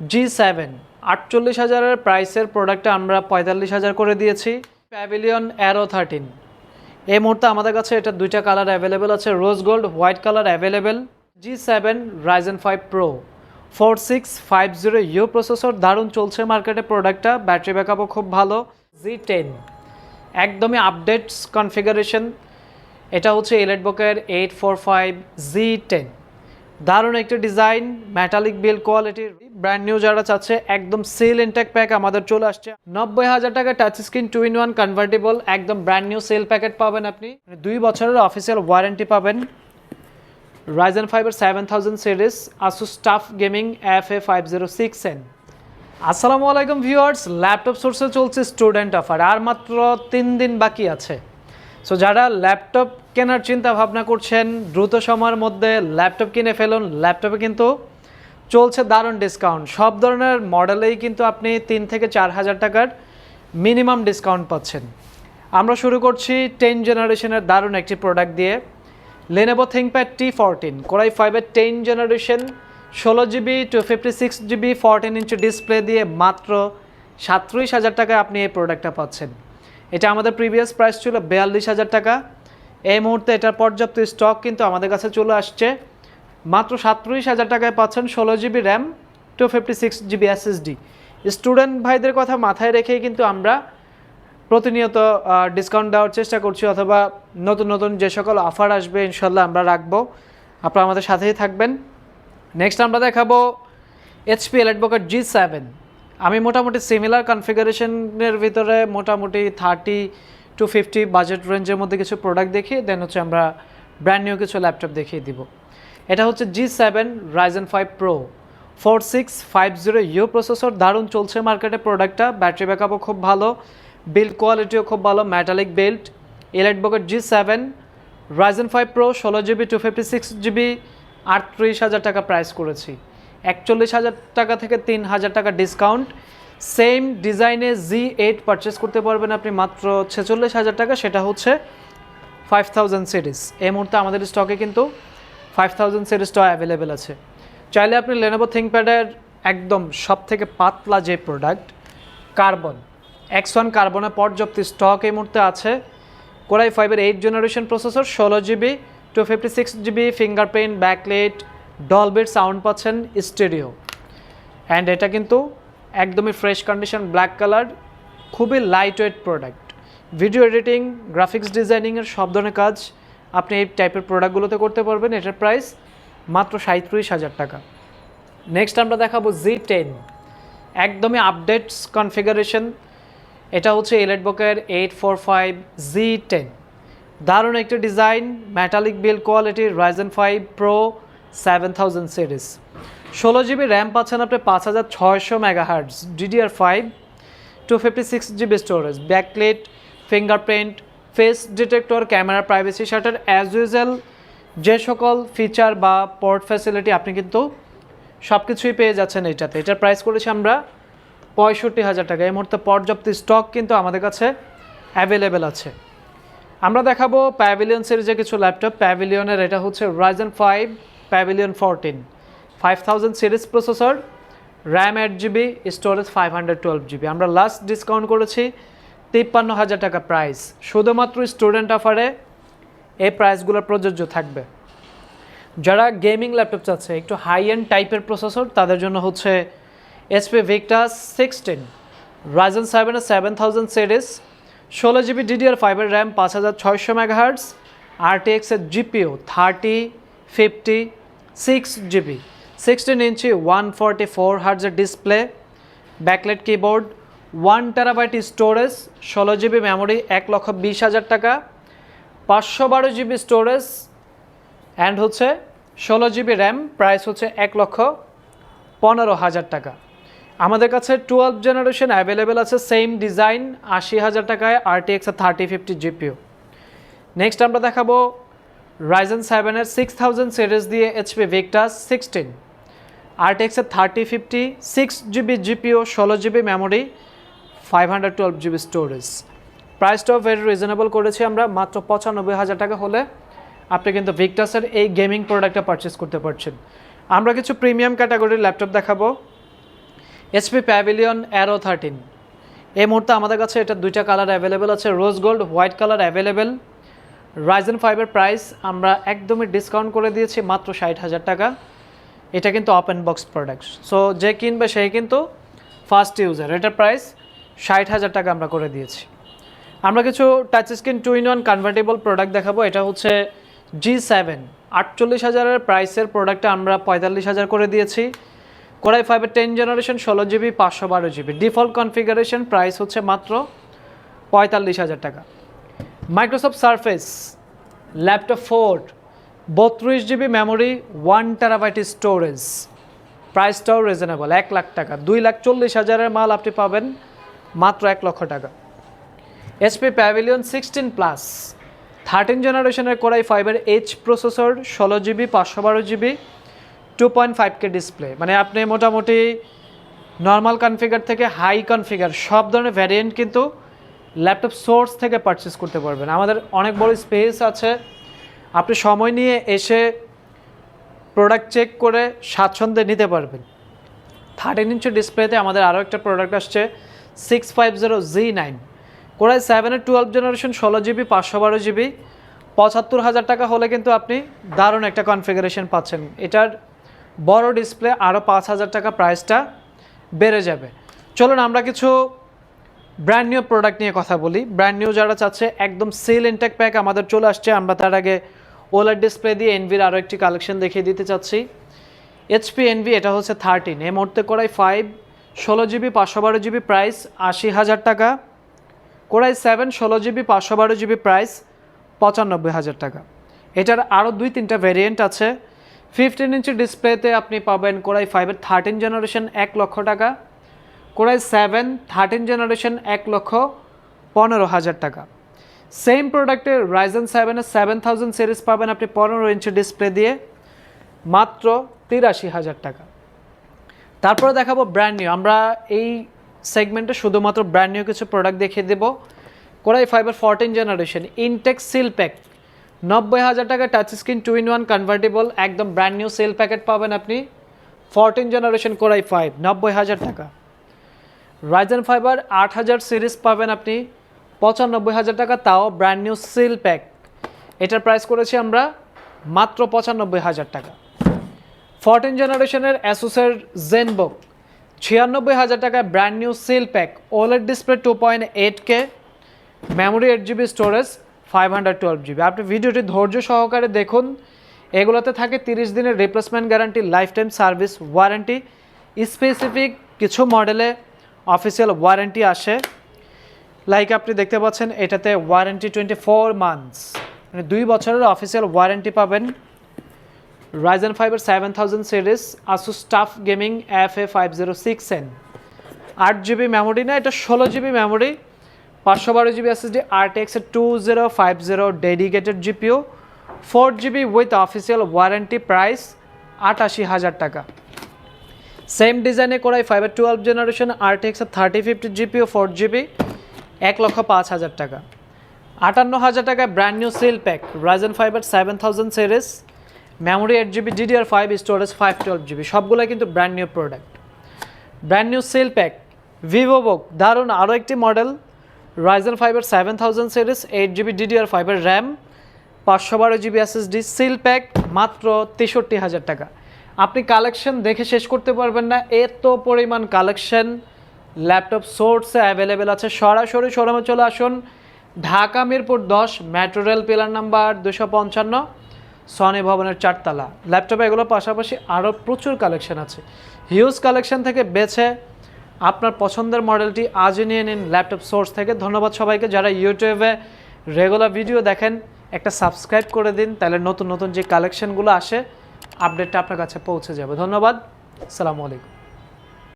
G seven আটচল্লিশ হাজারের প্রাইসের প্রোডাক্টটা আমরা পঁয়তাল্লিশ হাজার করে দিয়েছি প্যাভিলিয়ন অ্যারো থার্টিন এই মুহূর্তে আমাদের কাছে এটা দুইটা কালার অ্যাভেলেবেল আছে rose gold white colour available G seven Ryzen five pro four six five zero U processor দারুণ চলছে মার্কেটে প্রোডাক্টটা ব্যাটারি ব্যাকআপও খুব ভালো। জি টেন একদমই আপডেটস কনফিগারেশন এটা হচ্ছে ইলেটবকের eight four five G ten দারুণ একটি ডিজাইন মেটালিক বিল কোয়ালিটির ব্র্যান্ড নিউ যারা চাচ্ছে, একদম সিল ইনটেক প্যাক আমাদের চলে আসছে। নব্বই হাজার টাকা touch screen two in one convertible একদম ব্র্যান্ড নিউ সেল প্যাকেট পাবেন আপনি। মানে দুই বছরের অফিসিয়াল ওয়ারেন্টি পাবেন। রাইজেন ফাইভের seven thousand series Asus TUF gaming F A five zero six N আসসালামু আলাইকুম ভিউয়ার্স ল্যাপটপ সোর্সে চলছে স্টুডেন্ট অফার আর মাত্র তিন দিন বাকি আছে। সো যারা ল্যাপটপ কেনার চিন্তা ভাবনা করছেন, দ্রুত সময়ের মধ্যে ল্যাপটপ কিনে ফেলুন। ল্যাপটপে কিন্তু চলছে দারুণ ডিসকাউন্ট সব ধরনের মডেলেই কিন্তু আপনি তিন থেকে চার হাজার টাকার মিনিমাম ডিসকাউন্ট পাচ্ছেন। আমরা শুরু করছি টেন জেনারেশনের দারুণ একটি প্রোডাক্ট দিয়ে। Lenovo ThinkPad T fourteen Core i ফাইভের টেন জেনারেশন ষোলো GB two fifty six GB fourteen inch display দিয়ে মাত্র সাতত্রিশ হাজার টাকায় আপনি এই প্রোডাক্টটা পাচ্ছেন। এটা আমাদের প্রিভিয়াস প্রাইস ছিল বিয়াল্লিশ হাজার টাকা। এই মুহূর্তে এটার পর্যাপ্ত স্টক কিন্তু আমাদের কাছে চলে আসছে। মাত্র সাতত্রিশ হাজার টাকায় পাচ্ছেন ষোলো GB RAM two fifty six GB SSD student ভাইদের কথা মাথায় রেখেই কিন্তু আমরা প্রতিনিয়ত ডিসকাউন্ট দেওয়ার চেষ্টা করছি অথবা নতুন নতুন যে সকল অফার আসবে ইনশাল্লাহ আমরা রাখব। আপনারা আমাদের সাথেই থাকবেন। নেক্সট আমরা দেখাবো এইচপি এলেটবকেট জি সেভেন আমি মোটামুটি সিমিলার কনফিগারেশনের ভিতরে মোটামুটি থার্টি টু ফিফটি বাজেট রেঞ্জের মধ্যে কিছু প্রোডাক্ট দেখিয়ে দেন হচ্ছে আমরা ব্র্যান্ড নিউ কিছু ল্যাপটপ দেখিয়ে দিব। এটা হচ্ছে G seven Ryzen five pro four six five zero U processor দারুণ চলছে মার্কেটে প্রোডাক্টটা ব্যাটারি ব্যাকআপও খুব ভালো বিল্ড কোয়ালিটিও খুব ভালো metallic build ইলেটবকেট G seven Ryzen five pro ষোলো GB two fifty six GB আটত্রিশ হাজার টাকা প্রাইস করেছি। একচল্লিশ হাজার টাকা থেকে তিন হাজার টাকা ডিসকাউন্ট সেম ডিজাইনে জি এইট পারচেস করতে পারবেন আপনি মাত্র ছেচল্লিশ হাজার টাকা, সেটা হচ্ছে ফাইভ থাউজেন্ড সিরিজ এই মুহূর্তে আমাদের স্টকে কিন্তু ফাইভ থাউজেন্ড সিরিজটাও অ্যাভেলেবেল আছে। চাইলে আপনি লেনোভো থিঙ্কপ্যাডের একদম সব থেকে পাতলা যে প্রোডাক্ট কার্বন এক্স ওয়ান কার্বনের পর্যাপ্ত স্টক এই মুহূর্তে আছে। কোরাই ফাইভের এইট জেনারেশন প্রসেসর ষোলো GB two fifty six GB fingerprint backlit Dolby sound পাচ্ছেন স্টেডিও অ্যান্ড এটা কিন্তু একদমই ফ্রেশ কন্ডিশন ব্ল্যাক কালার খুবই light weight product video editing graphics ডিজাইনিংয়ের সব ধরনের কাজ আপনি এই টাইপের প্রোডাক্টগুলোতে করতে পারবেন। এটার প্রাইস মাত্র সাঁত্রিশ হাজার টাকা। নেক্সট আমরা দেখাবো জি টেন একদমই আপডেটস কনফিগারেশন এটা হচ্ছে ইলেটবকের eight four five G ten দারুণ একটি ডিজাইন মেটালিক বিল কোয়ালিটির Ryzen five pro seven thousand series ষোলো জিবি র্যাম পাচ্ছেন আপনি পাঁচ হাজার ছয়শো megahertz DDR five two fifty six GB storage backlit fingerprint face detector camera privacy shutter as usual যে সকল ফিচার বা পোর্ট ফ্যাসিলিটি আপনি কিন্তু সব কিছুই পেয়ে যাচ্ছেন এটাতে এটার প্রাইস করেছি আমরা পঁয়ষট্টি হাজার টাকা। এই মুহূর্তে পর্যাপ্ত স্টক কিন্তু আমাদের কাছে অ্যাভেলেবেল আছে। আমরা দেখাবো প্যাভিলিয়ন সিরিজের কিছু ল্যাপটপ প্যাভিলিয়নের এটা হচ্ছে Ryzen five Pavilion fourteen five thousand series processor RAM eight GB storage five hundred twelve GB আমরা লাস্ট ডিসকাউন্ট করেছি তিপ্পান্ন হাজার টাকা প্রাইস শুধুমাত্র স্টুডেন্ট অফারে এই প্রাইসগুলো প্রযোজ্য থাকবে। যারা গেমিং ল্যাপটপ চাচ্ছে একটু হাই এন্ড টাইপের প্রসেসর তাদের জন্য হচ্ছে এসপি ভিক্টাস সিক্সটিন রাইজেন সেভেনের সেভেন থাউজেন্ড সিরিজ ষোলো জিবি ডিডিআর ফাইভের র্যাম পাঁচ হাজার ছয়শো megahertz আরটিএক্সের GPU thirty fifty six GB sixteen inch one forty four হার্জের display backlit keyboard one terabyte storage ষোলো জিবি মেমোরি এক লক্ষ বিশ হাজার টাকা, পাঁচশো বারো জিবি স্টোরেজ অ্যান্ড হচ্ছে ষোলো জিবি র্যাম প্রাইস হচ্ছে এক লক্ষ পনেরো হাজার টাকা। আমাদের কাছে টুয়েলভ জেনারেশন অ্যাভেলেবেল আছে সেম ডিজাইন আশি হাজার টাকায় RTX thirty fifty GPU next আমরা দেখাবো রাইজেন সেভেনের সিক্স থাউজেন্ড সিরিজ দিয়ে HP Victus sixteen আরটিএক্সের thirty fifty six GB GPU ষোলো GB memory five hundred twelve GB storage প্রাইসটাও ভেরি রিজনেবল করেছি আমরা, মাত্র পঁচানব্বই হাজার টাকা হলে আপনি কিন্তু ভিক্টাসের এই গেমিং প্রোডাক্টটা পারচেস করতে পারছেন। আমরা কিছু প্রিমিয়াম ক্যাটাগরির ল্যাপটপ দেখাবো। এসপি প্যাভিলিয়ন অ্যারো থার্টিন এই মুহূর্তে আমাদের কাছে এটা দুইটা কালার অ্যাভেলেবেল আছে rose gold white colour available Ryzen ফাইভের প্রাইস আমরা একদমই ডিসকাউন্ট করে দিয়েছি মাত্র ষাট হাজার টাকা। এটা কিন্তু ওপেন বক্স প্রোডাক্ট সো যে কিনবে সেই কিন্তু ফার্স্ট ইউজার এটার প্রাইস ষাট হাজার টাকা আমরা করে দিয়েছি। আমরা কিছু touch screen two in one convertible product দেখাবো। এটা হচ্ছে জি সেভেন আটচল্লিশ হাজারের প্রাইসের প্রোডাক্টটা আমরা পঁয়তাল্লিশ হাজার করে দিয়েছি। কোরাই ফাইভের টেন জেনারেশন ষোলো জিবি পাঁচশো বারো জিবি ডিফল্ট কনফিগারেশন প্রাইস হচ্ছে মাত্র পঁয়তাল্লিশ হাজার টাকা। মাইক্রোসফট সারফেস ল্যাপটপ ফোর বত্রিশ GB memory one terabyte storage প্রাইসটাও রিজনেবল এক লাখ টাকা। দুই লাখ চল্লিশ হাজারের মাল আপনি পাবেন মাত্র এক লক্ষ টাকা। HP Pavilion sixteen plus thirteen জেনারেশনের কোরাই ফাইভের এইচ প্রসেসর ষোলো জিবি পাঁচশো বারো GB two point five K display মানে আপনি মোটামুটি নর্মাল কনফিগার থেকে হাই কনফিগার সব ধরনের ভ্যারিয়েন্ট কিন্তু ল্যাপটপ সোর্স থেকে পারচেস করতে পারবেন। আমাদের অনেক বড় স্পেস আছে। আপনি সময় নিয়ে এসে প্রোডাক্ট চেক করে স্বাচ্ছন্দ্যে নিতে পারবেন। থার্টিন ইঞ্চি ডিসপ্লেতে আমাদের আরও একটা প্রোডাক্ট আসছে six five zero G nine Core i সেভেনের টুয়েলভ জেনারেশন ষোলো জিবি পাঁচশো বারো জিবি পঁচাত্তর হাজার টাকা হলে কিন্তু আপনি দারুণ একটা কনফিগারেশন পাচ্ছেন। এটার বড় ডিসপ্লে আরও পাঁচ হাজার টাকা প্রাইসটা বেড়ে যাবে। চলুন আমরা কিছু ব্র্যান্ড নিউ প্রোডাক্ট নিয়ে কথা বলি। ব্র্যান্ড নিউ যারা চাচ্ছে, একদম সেল ইনটেক প্যাক আমাদের চলে আসছে। আমরা তার আগে ওলার ডিসপ্লে দিয়ে এনভির আরও একটি কালেকশন দেখিয়ে দিতে চাচ্ছি। এইচপি এনভি এটা হচ্ছে থার্টিন এই মুহূর্তে করাই ফাইভ ষোলো জিবি পাঁচশো বারো জিবি প্রাইস আশি হাজার টাকা। কোরাই সেভেন ষোলো জিবি পাঁচশো বারো জিবি প্রাইস পঁচানব্বই হাজার টাকা। এটার আরও দুই, তিনটা ভেরিয়েন্ট আছে। ফিফটিন ইঞ্চি ডিসপ্লেতে আপনি পাবেন কোরাই ফাইভের থার্টিন জেনারেশন এক লক্ষ টাকা। কোরাই সেভেন, থার্টিন জেনারেশন এক লক্ষ পনেরো হাজার টাকা। সেম প্রোডাক্টের রাইজেন সেভেনের সেভেন থাউজেন্ড সিরিজ পাবেন আপনি পনেরো ইঞ্চি ডিসপ্লে দিয়ে মাত্র তিরাশি হাজার টাকা। তারপরে দেখাবো ব্র্যান্ড নিউ আমরা এই সেগমেন্টে শুধুমাত্র ব্র্যান্ড নিউ কিছু প্রোডাক্ট দেখিয়ে দেবো। Core i fibre fourteen generation Intel seal pack নব্বই হাজার টাকা touch screen two in one convertible একদম ব্র্যান্ড নিউ সেল প্যাকেট পাবেন আপনি। ফোরটিন জেনারেশন কোরাই ফাইভ নব্বই হাজার টাকা। রাইজেন ফাইবার আট হাজার সিরিজ পাবেন আপনি। পঁচানব্বই হাজার টাকা, তাও ব্র্যান্ড নিউ সিল প্যাক এটার প্রাইস করেছি আমরা মাত্র পঁচানব্বই হাজার টাকা। ফোরটিন জেনারেশনের অ্যাসুসের জেনবুক ছিয়ানব্বই হাজার টাকায় brand new seal pack OLED display two point eight K memory eight GB storage five hundred twelve GB আপনি ভিডিওটি ধৈর্য সহকারে দেখুন। এগুলোতে থাকে তিরিশ দিনের replacement guarantee life time service warranty specific কিছু মডেলে অফিসিয়াল ওয়ারেন্টি আসে। লাইক আপনি দেখতে পাচ্ছেন, এটাতে ওয়ারেন্টি টোয়েন্টি ফোর মান্থস মানে দুই বছরের অফিসিয়াল ওয়ারেন্টি পাবেন। রাইজেন ফাইভের seven thousand series Asus TUF gaming F A five zero six N আট জিবি মেমোরি না, এটা ষোলো জিবি মেমোরি পাঁচশো বারো GB SSD আরটিএক্সের two zero five zero dedicated GPU four GB with official warranty price আটাশি হাজার টাকা। সেম ডিজাইনে করাই ফাইভের twelve generation আরটিএক্সের thirty fifty GPU four GB এক লক্ষ পাঁচ হাজার টাকা। আটান্ন হাজার টাকায় brand new seal pack Ryzen ফাইভের seven thousand series memory eight GB DDR five storage five twelve GB সবগুলোই কিন্তু brand new product brand new seal pack Vivobook দারুণ আরও একটি মডেল রাইজেন ফাইভের seven thousand series eight GB DDR ফাইভের RAM পাঁচশো বারো জিবি এসএসডি সিল প্যাক মাত্র তেষট্টি হাজার টাকা। আপনি কালেকশন দেখে শেষ করতে পারবেন না। এত পরিমাণ কালেকশন ল্যাপটপ সোর্সে অ্যাভেলেবেল আছে। সরাসরি শোরুমে চলে আসুন। ঢাকা মিরপুর দশ মেট্রো রেল পিলার নাম্বার দুশো পঞ্চান্ন সনি ভবনের চারতলা। ল্যাপটপে এগুলোর পাশাপাশি আরও প্রচুর কালেকশন আছে। হিউজ কালেকশন থেকে বেছে আপনার পছন্দের মডেলটি আজই নিয়ে নিন ল্যাপটপ সোর্স থেকে। ধন্যবাদ সবাইকে। যারা ইউটিউবে রেগুলার ভিডিও দেখেন, একটা সাবস্ক্রাইব করে দিন। তাহলে নতুন নতুন যে কালেকশনগুলো আসে আপডেটটা আপনার কাছে পৌঁছে যাবে। ধন্যবাদ। আসসালামু আলাইকুম।